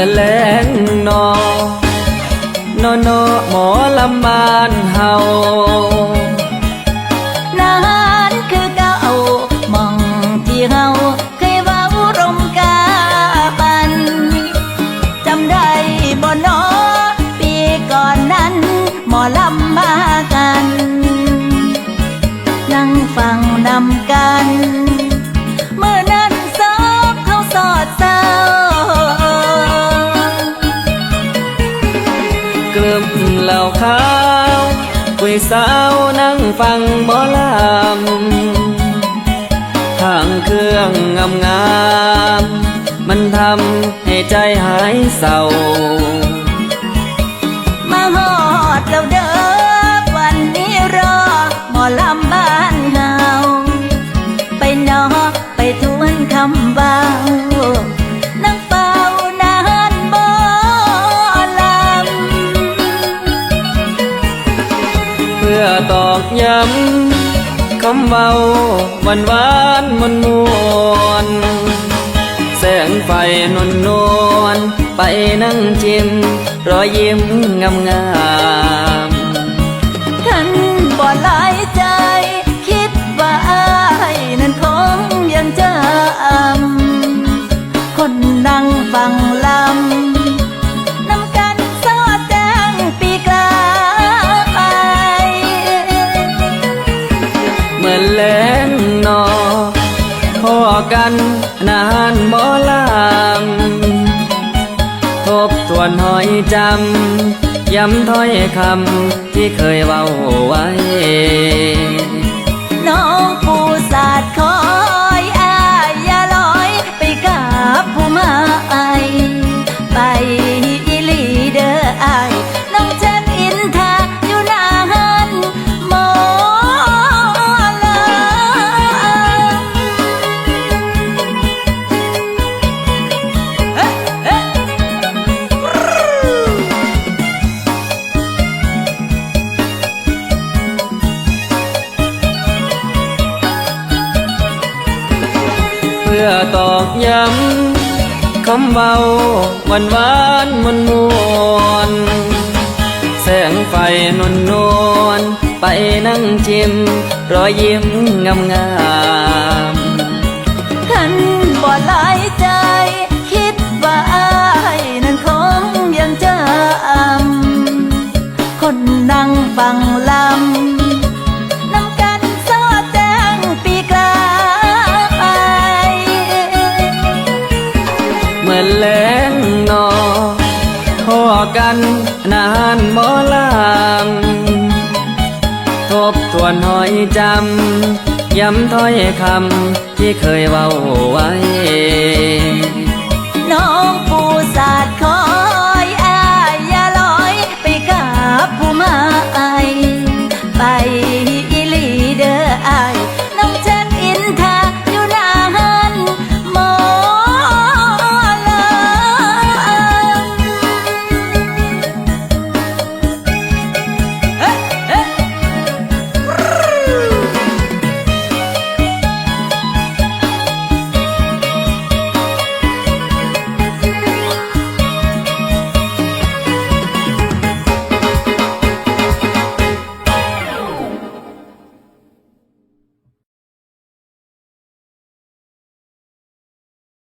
มื่อแลงนอนอนอหมอลำบานเฮานั้นคือเก่ามองที่ สาวนั่งฟังหมอลำทางเครื่องงามงาม มันทำให้ใจหายเศร้า พื่อตอกย้ำคำเบาหวานหวานมันมวนแสงไฟนวลนวลไปนั่งจิ้มรอยยิ้มงามงาม มื่อแลงนอพอกันนานหมอลำทบทวนหอยจำย้ำถ้อยคำที่เคยเว้าไว้ ตอกย้ำคำเบาหวานหวานมนมวนแสงไฟนวลนวลไปนั่งจิม รอยยิ้มงามงามท่านบ่หลายใจ คิดว่าอายนั้นคงยังจำคนนั่งฟังลำ กัน นานหมอลำทบทวนหอยจำ ย้ำถ้อยคำที่เคยเว้าไว้